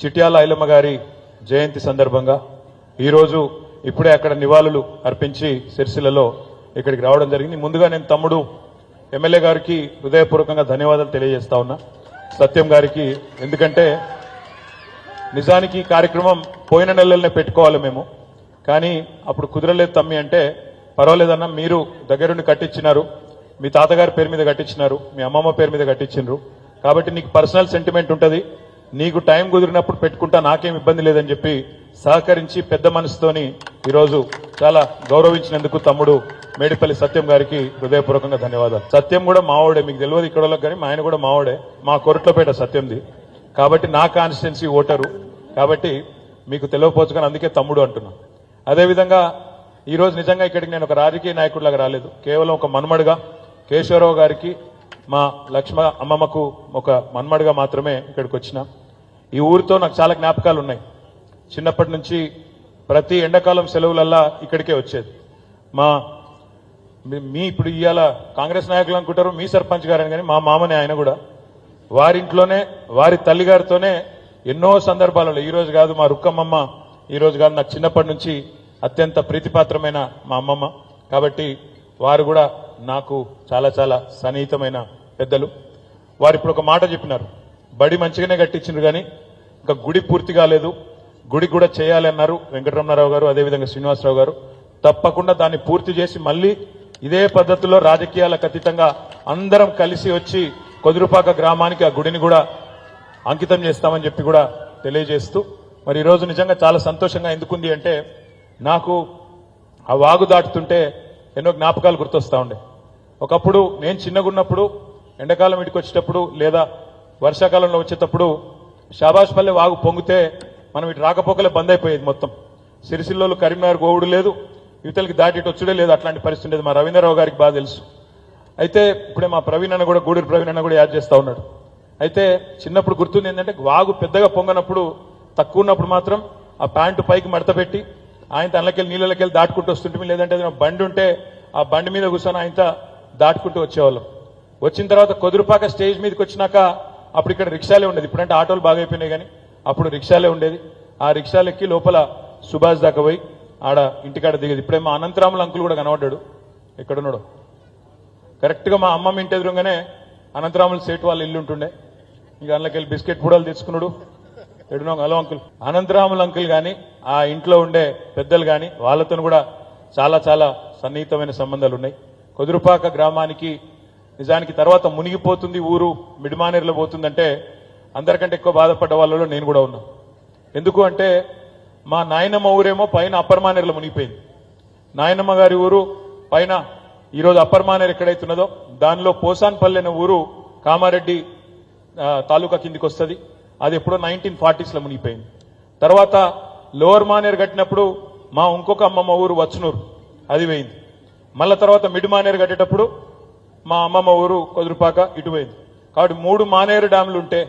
చిట్యాల ఐలమ్మ గారి జయంతి సందర్భంగా ఈరోజు ఇప్పుడే అక్కడ నివాళులు అర్పించి సిరిసిల్లలో ఇక్కడికి రావడం జరిగింది. ముందుగా నేను తమ్ముడు ఎమ్మెల్యే గారికి హృదయపూర్వకంగా ధన్యవాదాలు తెలియజేస్తా ఉన్నా. సత్యం గారికి ఎందుకంటే నిజానికి కార్యక్రమం పోయిన నెలలనే పెట్టుకోవాలి మేము. కానీ అప్పుడు కుదరలేదు తమ్మి అంటే పర్వాలేదన్నా మీరు దగ్గరుండి కట్టించినారు మీ తాతగారి పేరు మీద కట్టించినారు మీ అమ్మమ్మ పేరు మీద కట్టించినారు కాబట్టి నీకు పర్సనల్ సెంటిమెంట్ ఉంటుంది. నీకు టైం కుదిరినప్పుడు పెట్టుకుంటా నాకేం ఇబ్బంది లేదని చెప్పి సహకరించి పెద్ద మనసుతోని ఈరోజు చాలా గౌరవించినందుకు తమ్ముడు మేడిపల్లి సత్యం గారికి హృదయపూర్వకంగా ధన్యవాదాలు. సత్యం కూడా మావాడే మీకు తెలియదు ఇక్కడ కానీ మా ఆయన కూడా మావాడే. మా కొరట్లపేట సత్యంది. కాబట్టి నా కాన్స్టిట్యున్సీ ఓటరు. కాబట్టి మీకు తెలియకపోవచ్చు కానీ అందుకే తమ్ముడు అంటున్నా. అదేవిధంగా ఈరోజు నిజంగా ఇక్కడికి నేను ఒక రాజకీయ నాయకుడిలాగా రాలేదు. కేవలం ఒక మన్మడుగా కేశవరావు గారికి మా లక్ష్మ అమ్మమ్మకు ఒక మన్మడుగా మాత్రమే ఇక్కడికి వచ్చినా. ఈ ఊరితో నాకు చాలా జ్ఞాపకాలు ఉన్నాయి చిన్నప్పటి నుంచి ప్రతి ఎండాకాలం సెలవులల్లా ఇక్కడికే వచ్చేది. మా మీ- ఇప్పుడు ఇవాళ కాంగ్రెస్ నాయకులు అనుకుంటారు మీ సర్పంచ్ గారని కానీ మా మామనే ఆయన కూడా. వారింట్లోనే వారి తల్లిగారితోనే ఎన్నో సందర్భాలలో ఈరోజు కాదు మా రుక్కమ్మమ్మ ఈ రోజు కాదు నాకు చిన్నప్పటి నుంచి అత్యంత ప్రీతిపాత్రమైన మా అమ్మమ్మ. కాబట్టి వారు కూడా నాకు చాలా చాలా సన్నిహితమైన పెద్దలు. వారు ఇప్పుడు ఒక మాట చెప్పినారు. బడి మంచిగానే కట్టించారు కానీ ఇంకా గుడి పూర్తి కాలేదు. గుడి కూడా చేయాలన్నారు వెంకటరమణారావు గారు అదేవిధంగా శ్రీనివాసరావు గారు. తప్పకుండా దాన్ని పూర్తి చేసి మళ్ళీ ఇదే పద్ధతిలో రాజకీయాలకు అతీతంగా అందరం కలిసి వచ్చి కొదురుపాక గ్రామానికి ఆ గుడిని కూడా అంకితం చేస్తామని చెప్పి కూడా తెలియజేస్తూ మరి ఈరోజు నిజంగా చాలా సంతోషంగా ఎందుకుంది అంటే నాకు ఆ వాగు దాటుతుంటే ఎన్నో జ్ఞాపకాలు గుర్తొస్తా ఉండే. ఒకప్పుడు నేను చిన్నగున్నప్పుడు ఎండాకాలం ఇంటికి వచ్చేటప్పుడు లేదా వర్షాకాలంలో వచ్చేటప్పుడు షాబాష్పల్లె వాగు పొంగితే మనం ఇటు రాకపోకలే బంద్ అయిపోయేది మొత్తం. సిరిసిల్లోలు కరీంనగర్ గోవుడు లేదు యువతలకి దాటి వచ్చుడే లేదు అట్లాంటి పరిస్థితి ఉండేది. మా రవీంద్రరావు గారికి బాగా తెలుసు. అయితే ఇప్పుడే మా ప్రవీణ్ అన్న కూడా గూడూరు ప్రవీణ్ అన్న కూడా యాడ్ చేస్తూ ఉన్నాడు. అయితే చిన్నప్పుడు గుర్తుంది ఏంటంటే వాగు పెద్దగా పొంగనప్పుడు తక్కువ ఉన్నప్పుడు మాత్రం ఆ ప్యాంటు పైకి మడత పెట్టి ఆయన తనకెళ్ళి నీళ్ళకెళ్ళి దాటుకుంటూ వస్తుంటే లేదంటే ఏదైనా బండి ఉంటే ఆ బండి మీద కూర్చొని ఆయన దాటుకుంటూ వచ్చేవాళ్ళం. వచ్చిన తర్వాత కొదురుపాక స్టేజ్ మీదకి వచ్చినాక అప్పుడు ఇక్కడ రిక్షాలే ఉండేది. ఇప్పుడంటే ఆటోలు బాగా అయిపోయినాయి కానీ అప్పుడు రిక్షాలే ఉండేది. ఆ రిక్షాలు ఎక్కి లోపల సుభాష్ దాకా పోయి ఆడ ఇంటికాడ దిగేది. ఇప్పుడే మా అనంతరాముల అంకుల్ కూడా కనబడ్డాడు. ఎక్కడున్నాడు? కరెక్ట్గా మా అమ్మమ్మ ఇంటి ఎదురుగానే అనంతరాముల సేటు వాళ్ళ ఇల్లు ఉంటుండే. ఇక అందులోకి బిస్కెట్ పూడలు తెచ్చుకున్నాడు. ఎడునో హలో అంకుల్. అనంతరాముల అంకుల్ కానీ ఆ ఇంట్లో ఉండే పెద్దలు కానీ వాళ్ళతో కూడా చాలా చాలా సన్నిహితమైన సంబంధాలు ఉన్నాయి కొదురుపాక గ్రామానికి నిజానికి తర్వాత మునిగిపోతుంది ఊరు మిడిమానేరులో పోతుందంటే అందరికంటే ఎక్కువ బాధపడ్డ వాళ్ళలో నేను కూడా ఉన్నా. ఎందుకు అంటే మా నాయనమ్మ ఊరేమో పైన అప్పర్ మానేరులో మునిగిపోయింది. నాయనమ్మ గారి ఊరు పైన ఈరోజు అప్పర్ మానేరు ఎక్కడైతున్నదో దానిలో పోసాన్పల్లి అనే ఊరు కామారెడ్డి తాలూకా కిందికి వస్తుంది. అది ఎప్పుడో నైన్టీన్ ఫార్టీస్లో మునిగిపోయింది. తర్వాత లోవర్ మానేరు కట్టినప్పుడు మా ఇంకొక అమ్మమ్మ ఊరు వచ్చనూరు అది పోయింది. మళ్ళీ తర్వాత మిడ్ మానేరు కట్టేటప్పుడు మా అమ్మమ్మ ఊరు కొదురుపాక ఇటు పోయింది కాబట్టి మూడు మానేరు డ్యాములు ఉంటే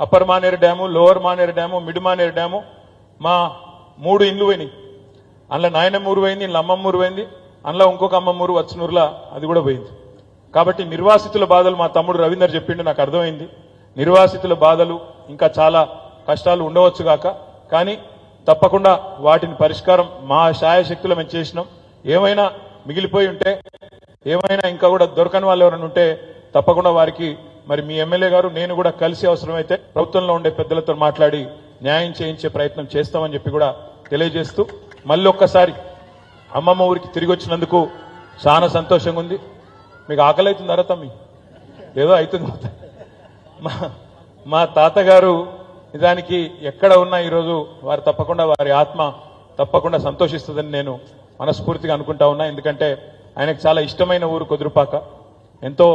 upper Maneru dam lower Maneru dam mid Maneru dam మా మూడు ఇండ్లు పోయినాయి. అందులో నాయనమ్మ ఊరు పోయింది ఇంట్లో అమ్మమ్మ ఊరు పోయింది అందులో ఇంకొక అమ్మమ్మ ఊరు అది కూడా పోయింది. కాబట్టి నిర్వాసితుల బాధలు మా తమ్ముడు రవీందర్ చెప్పిండు నాకు అర్థమైంది. నిర్వాసితుల బాధలు ఇంకా చాలా కష్టాలు ఉండవచ్చు గాక కానీ తప్పకుండా వాటిని పరిష్కారం మా శాయశక్తులు మేము చేసినాం. ఏమైనా మిగిలిపోయి ఉంటే ఏమైనా ఇంకా కూడా దొరకని వాళ్ళు ఎవరైనా ఉంటే తప్పకుండా వారికి మరి మీ ఎమ్మెల్యే గారు నేను కూడా కలిసి అవసరమైతే ప్రభుత్వంలో ఉండే పెద్దలతో మాట్లాడి న్యాయం చేయించే ప్రయత్నం చేస్తామని చెప్పి కూడా తెలియజేస్తూ మళ్ళీ ఒక్కసారి అమ్మమ్మ ఊరికి తిరిగి వచ్చినందుకు చాలా సంతోషంగా ఉంది. మీకు ఆకలి అవుతుందా తమ్మి? ఏదో అవుతుంది మా మా తాతగారు నిజానికి ఎక్కడ ఉన్నా ఈరోజు వారు తప్పకుండా వారి ఆత్మ తప్పకుండా సంతోషిస్తుందని నేను మనస్ఫూర్తిగా అనుకుంటా ఉన్నా. ఎందుకంటే ఆయనకు చాలా ఇష్టమైన ఊరు కుదురుపాక. ఎంతో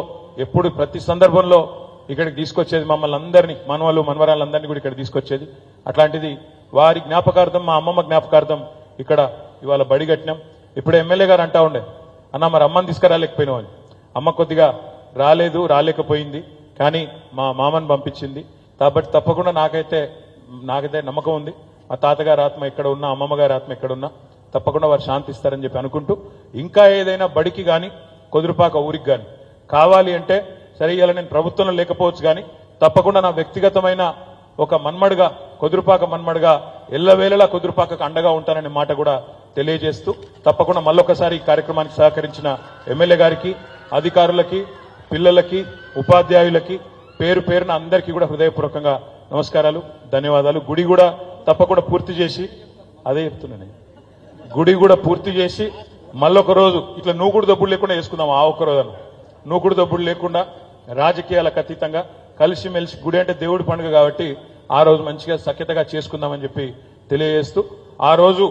ఎప్పుడు ప్రతి సందర్భంలో ఇక్కడికి తీసుకొచ్చేది మమ్మల్ని అందరినీ మనవలు మనవరాలందరినీ కూడా ఇక్కడ తీసుకొచ్చేది. అట్లాంటిది వారి జ్ఞాపకార్థం మా అమ్మమ్మ జ్ఞాపకార్థం ఇక్కడ ఇవాళ బడి కట్టినాం. ఇప్పుడు ఎమ్మెల్యే గారు అంటా ఉండే అన్న మరి అమ్మని తీసుకురాలేకపోయినావు అని అమ్మ కొద్దిగా రాలేదు రాలేకపోయింది కానీ మా మామని పంపించింది. కాబట్టి తప్పకుండా నాకైతే నాకైతే నమ్మకం ఉంది. మా తాతగారి ఆత్మ ఎక్కడ ఉన్నా అమ్మమ్మ గారి ఆత్మ ఎక్కడ ఉన్నా తప్పకుండా వారు శాంతిస్తారని చెప్పి అనుకుంటూ ఇంకా ఏదైనా బడికి కానీ కొదురుపాక ఊరికి కానీ కావాలి అంటే సరే ఇలా నేను ప్రభుత్వంలో లేకపోవచ్చు కానీ తప్పకుండా నా వ్యక్తిగతమైన ఒక మన్మడుగా కుదురుపాక మన్మడుగా ఎల్లవేళలా కుదురుపాకకు అండగా ఉంటాననే మాట కూడా తెలియజేస్తూ తప్పకుండా మళ్ళొకసారి ఈ కార్యక్రమానికి సహకరించిన ఎమ్మెల్యే గారికి అధికారులకి పిల్లలకి ఉపాధ్యాయులకి పేరు పేరున అందరికీ కూడా హృదయపూర్వకంగా నమస్కారాలు ధన్యవాదాలు. గుడి కూడా తప్పకుండా పూర్తి చేసి అదే చెప్తున్నాను గుడి కూడా పూర్తి చేసి మళ్ళొక రోజు ఇట్లా నూకుడు దబ్బులు లేకుండా వేసుకుందాం ఆ ఒక్క రోజు నూకుడు దబ్బులు లేకుండా రాజకీయాలకు అతీతంగా కలిసిమెలిసి గుడి అంటే దేవుడి పండుగ కాబట్టి ఆ రోజు మంచిగా సఖ్యతగా చేసుకుందామని చెప్పి తెలియజేస్తూ ఆ రోజు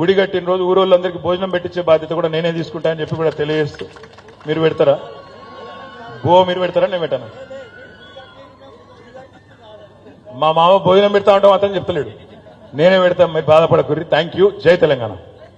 గుడి కట్టిన రోజు ఊరోళ్ళందరికీ భోజనం పెట్టించే బాధ్యత కూడా నేనే తీసుకుంటానని చెప్పి కూడా తెలియజేస్తూ. మీరు పెడతారా? బో మీరు పెడతారా? నేను పెట్టాను. మా మామ భోజనం పెడతా ఉంటాం అతను చెప్తలేడు. నేనే పెడతాను మీరు బాధపడకూరి థ్యాంక్ యూ జై తెలంగాణ.